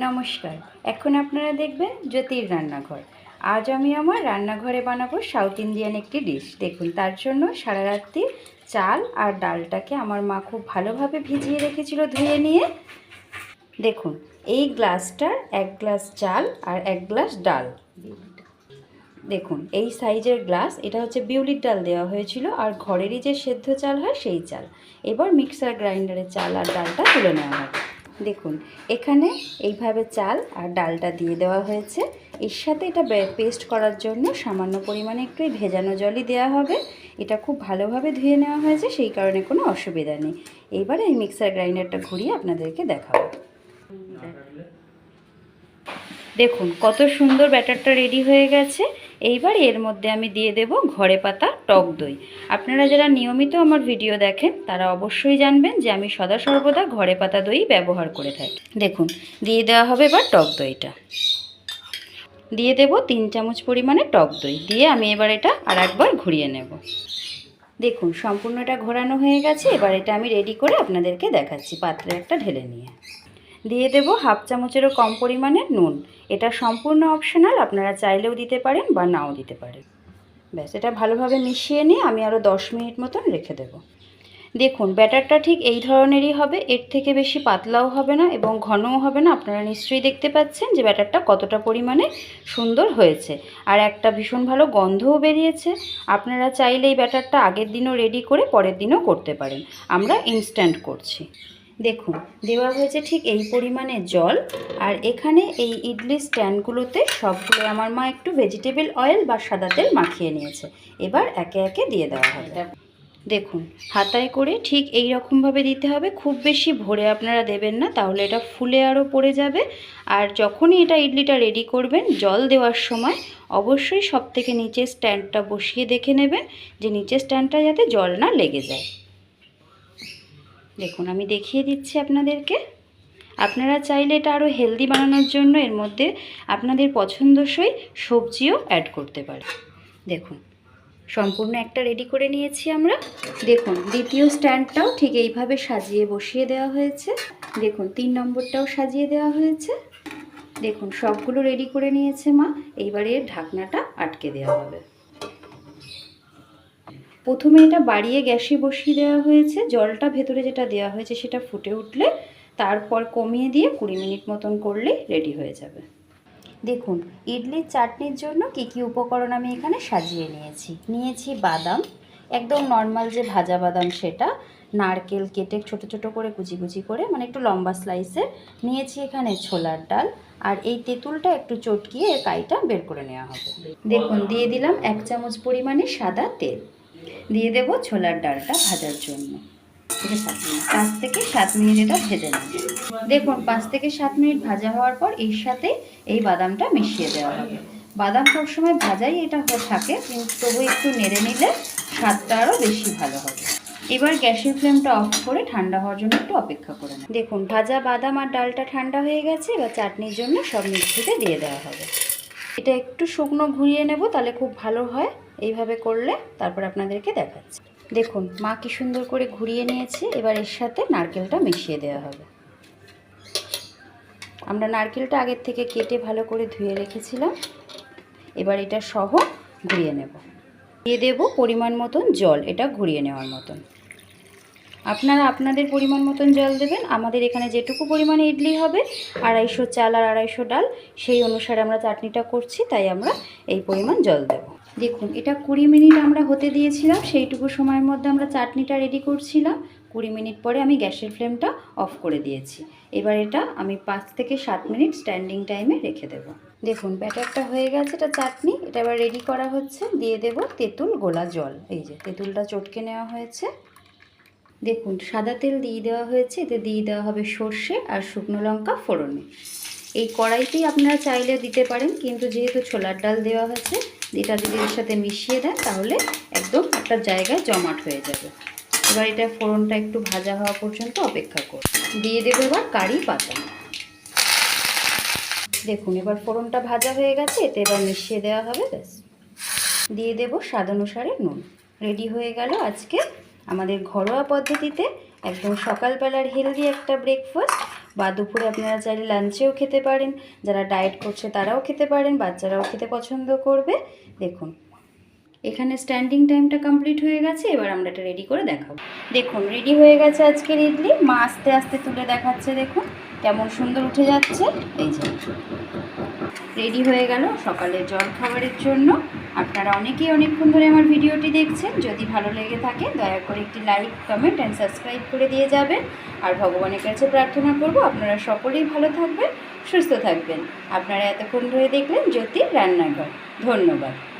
নমস্কার। এখন আপনারা দেখবেন জ্যোতির রান্নাঘর। আজ আমি আমার রান্নাঘরে বানাবো সাউথ ইন্ডিয়ান একটি ডিশ। দেখুন, তার জন্য সারা রাত্রি চাল আর ডালটাকে আমার মা খুব ভালোভাবে ভিজিয়ে রেখেছিল ধুয়ে নিয়ে। দেখুন, এই গ্লাসটার এক গ্লাস চাল আর এক গ্লাস ডাল। দেখুন, এই সাইজের গ্লাস, এটা হচ্ছে বিউলির ডাল দেওয়া হয়েছিল আর ঘরেরই যে সেদ্ধ চাল হয় সেই চাল। এবার মিক্সার গ্রাইন্ডারে চাল আর ডালটা তুলে নেওয়া হবে। দেখুন, এখানে এইভাবে চাল আর ডালটা দিয়ে দেওয়া হয়েছে। এর সাথে এটা পেস্ট করার জন্য সামান্য পরিমাণে একটু ভেজানো জলই দেওয়া হবে। এটা খুব ভালোভাবে ধুয়ে নেওয়া হয়েছে, সেই কারণে কোনো অসুবিধা নেই। এইবারে এই মিক্সার গ্রাইন্ডারটা ঘুরিয়ে আপনাদেরকে দেখাবো। দেখুন, কত সুন্দর ব্যাটারটা রেডি হয়ে গেছে। এইবার এর মধ্যে আমি দিয়ে দেব ঘরে পাতা টক দই। আপনারা যারা নিয়মিত আমার ভিডিও দেখেন, তারা অবশ্যই জানবেন যে আমি সদা সর্বদা ঘরে পাতা দই ব্যবহার করে থাকি। দেখুন, দিয়ে দেওয়া হবে এবার টক দইটা। দিয়ে দেব তিন চামচ পরিমাণে টক দই। দিয়ে আমি এবার এটা আর একবার ঘুরিয়ে নেব। দেখুন সম্পূর্ণ এটা ঘোরানো হয়ে গেছে। এবার এটা আমি রেডি করে আপনাদেরকে দেখাচ্ছি, পাত্রে একটা ঢেলে নিয়ে। দিয়ে দেব হাফ চামচেরও কম পরিমাণের নুন। এটা সম্পূর্ণ অপশনাল আপনারা চাইলেও দিতে পারেন বা নাও দিতে পারেন। ব্যাস, এটা ভালোভাবে মিশিয়ে নিয়ে আমি আরও দশ মিনিট মতন রেখে দেব। দেখুন, ব্যাটারটা ঠিক এই ধরনেরই হবে, এর থেকে বেশি পাতলাও হবে না এবং ঘনও হবে না। আপনারা নিশ্চয়ই দেখতে পাচ্ছেন যে ব্যাটারটা কতটা পরিমাণে সুন্দর হয়েছে। আর একটা ভীষণ ভালো গন্ধও বেরিয়েছে। আপনারা চাইলে এই ব্যাটারটা আগের দিনও রেডি করে পরের দিনও করতে পারেন। আমরা ইনস্ট্যান্ট করছি। দেখুন দেওয়া হয়েছে ঠিক এই পরিমাণে জল আর এখানে এই ইডলি স্ট্যান্ডগুলোতে সবগুলো আমার মা একটু ভেজিটেবল অয়েল বা সাদা তেল মাখিয়ে নিয়েছে। এবার একে একে দিয়ে দেওয়া হবে। দেখুন হাতায় করে ঠিক এই রকমভাবে দিতে হবে। খুব বেশি ভরে আপনারা দেবেন না তাহলে এটা ফুলে আরও পড়ে যাবে। আর যখনই এটা ইডলিটা রেডি করবেন জল দেওয়ার সময় অবশ্যই সব থেকে নিচে স্ট্যান্ডটা বসিয়ে দেখে নেবেন যে নিচের স্ট্যান্ডটা যাতে জল না লেগে যায়। দেখুন, আমি দেখিয়ে দিচ্ছি আপনাদেরকে। আপনারা চাইলে এটা আরও হেলদি বানানোর জন্য এর মধ্যে আপনাদের পছন্দসই সবজিও অ্যাড করতে পারে দেখুন, সম্পূর্ণ একটা রেডি করে নিয়েছি আমরা। দেখুন, দ্বিতীয় স্ট্যান্ডটাও ঠিক এইভাবে সাজিয়ে বসিয়ে দেওয়া হয়েছে। দেখুন, তিন নম্বরটাও সাজিয়ে দেওয়া হয়েছে। দেখুন, সবগুলো রেডি করে নিয়েছে মা। এইবারে ঢাকনাটা আটকে দেওয়া হবে। প্রথমে এটা বাড়িয়ে গ্যাসে বসিয়ে দেওয়া হয়েছে। জলটা ভেতরে যেটা দেওয়া হয়েছে সেটা ফুটে উঠলে তারপর কমিয়ে দিয়ে কুড়ি মিনিট মতন করলে রেডি হয়ে যাবে। দেখুন, ইডলির চাটনির জন্য কি কি উপকরণ আমি এখানে সাজিয়ে নিয়েছি। নিয়েছি বাদাম, একদম নর্মাল যে ভাজা বাদাম সেটা, নারকেল কেটে ছোট ছোট করে কুচি কুচি করে মানে একটু লম্বা স্লাইসের নিয়েছি এখানে ছোলার ডাল, আর এই তেঁতুলটা একটু চটকিয়ে এর কাইটা বের করে নেওয়া হবে। দেখুন, দিয়ে দিলাম এক চামচ পরিমাণে সাদা তেল। দিয়ে দেব ছোলার ডালটা ভাজার জন্য। পাঁচ থেকে সাত মিনিট এটা ভেজে নেব। দেখুন, পাঁচ থেকে সাত মিনিট ভাজা হওয়ার পর এর সাথে এই বাদামটা মিশিয়ে দেওয়া হবে। বাদাম সবসময় ভাজাই এটা হয়ে থাকে, কিন্তু তবু একটু নেড়ে নিলে স্বাদটা আরও বেশি ভালো হবে। এবার গ্যাসের ফ্লেমটা অফ করে ঠান্ডা হওয়ার জন্য একটু অপেক্ষা করে দেখুন, ভাজা বাদাম আর ডালটা ঠান্ডা হয়ে গেছে, এবার চাটনির জন্য সব মিক্সিতে দিয়ে দেওয়া হবে। এটা একটু শুকনো ঘুরিয়ে নেব, তাহলে খুব ভালো হয়। এইভাবে করলে তারপর আপনাদেরকে দেখাচ্ছি। দেখুন, মা কি সুন্দর করে ঘুরিয়ে নিয়েছে। এবার এর সাথে নারকেলটা মিশিয়ে দেওয়া হবে। আমরা নারকেলটা আগের থেকে কেটে ভালো করে ধুয়ে রেখেছিলাম। এবার এটা সহ ঘুরিয়ে নেব। দিয়ে দেব পরিমাণ মতন জল, এটা ঘুরিয়ে নেওয়ার মতন। আপনারা আপনাদের পরিমাণ মতন জল দেবেন। আমাদের এখানে যেটুকু পরিমাণে ইডলি হবে, আড়াইশো চাল আর আড়াইশো ডাল, সেই অনুসারে আমরা চাটনিটা করছি, তাই আমরা এই পরিমাণ জল দেব। দেখুন, এটা কুড়ি মিনিট আমরা হতে দিয়েছিলাম, সেইটুকু সময়ের মধ্যে আমরা চাটনিটা রেডি করছিলাম। কুড়ি মিনিট পরে আমি গ্যাসের ফ্লেমটা অফ করে দিয়েছি। এবার এটা আমি পাঁচ থেকে সাত মিনিট স্ট্যান্ডিং টাইমে রেখে দেব। দেখুন, ব্যাটারটা হয়ে গেছে, এটা চাটনি। এটা এবার রেডি করা হচ্ছে। দিয়ে দেব তেঁতুল গোলা জল। এই যে, তেঁতুলটা চটকে নেওয়া হয়েছে। দেখুন, সাদা তেল দিয়ে দেওয়া হয়েছে, এতে দিয়ে দেওয়া হবে সর্ষে আর শুকনো লঙ্কা ফোড়নে। এই কড়াইতেই আপনারা চাইলে দিতে পারেন, কিন্তু যেহেতু ছোলার ডাল দেওয়া হয়েছে, এটা যদি এর সাথে মিশিয়ে দেন, তাহলে একদম একটা জায়গায় জমাট হয়ে যাবে। এবার এটা ফোড়নটা একটু ভাজা হওয়া পর্যন্ত অপেক্ষা করব দিয়ে দেবো এবার কারি পাতা। দেখুন, এবার ফোড়নটা ভাজা হয়ে গেছে, এতে এবার মিশিয়ে দেওয়া হবে, ব্যাস। দিয়ে দেবো স্বাদ অনুসারে নুন। রেডি হয়ে গেল আজকে আমাদের ঘরোয়া পদ্ধতিতে একদম সকালবেলার হেলদি একটা ব্রেকফাস্ট বা দুপুরে আপনারা চাইলে লাঞ্চেও খেতে পারেন। যারা ডায়েট করছে তারাও খেতে পারেন, বাচ্চারাও খেতে পছন্দ করবে। দেখুন, এখানে স্ট্যান্ডিং টাইমটা কমপ্লিট হয়ে গেছে, এবার আমরা এটা রেডি করে দেখাবো। দেখুন রেডি হয়ে গেছে আজকের ইডলি। মা আস্তে আস্তে তুলে দেখাচ্ছে, দেখুন কেমন সুন্দর উঠে যাচ্ছে। এই যে রেডি হয়ে গেল সকালের জল খাবারের জন্য। আপনারা অনেকেই অনেকক্ষণ ধরে আমার ভিডিওটি দেখছেন। যদি ভালো লেগে থাকে, দয়া করে একটি লাইক, কমেন্ট অ্যান্ড সাবস্ক্রাইব করে দিয়ে যাবেন। আর ভগবানের কাছে প্রার্থনা করব, আপনারা সকলেই ভালো থাকবেন, সুস্থ থাকবেন। আপনারা এতক্ষণ ধরে দেখলেন জ্যোতি রান্নাঘর। ধন্যবাদ।